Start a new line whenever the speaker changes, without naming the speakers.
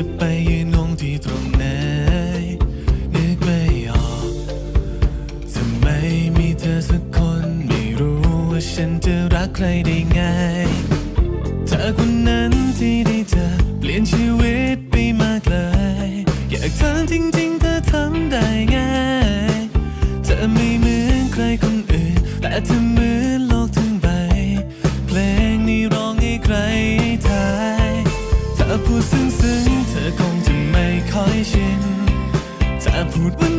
จะไปยืนงงที่ตรงไหนนึกไม่ออกทำไมมีเธอสักคนไม่รู้ว่าฉันจะรักใครได้ง่ายเธอคนนั้นที่ได้เธอเปลี่ยนชีวิตไปมากเลย อยากถามจริงๆเธอทำได้ง่าย เธอไม่เหมือนใครคนอื่น แต่เธอเหมือน ชินจะพูดว่า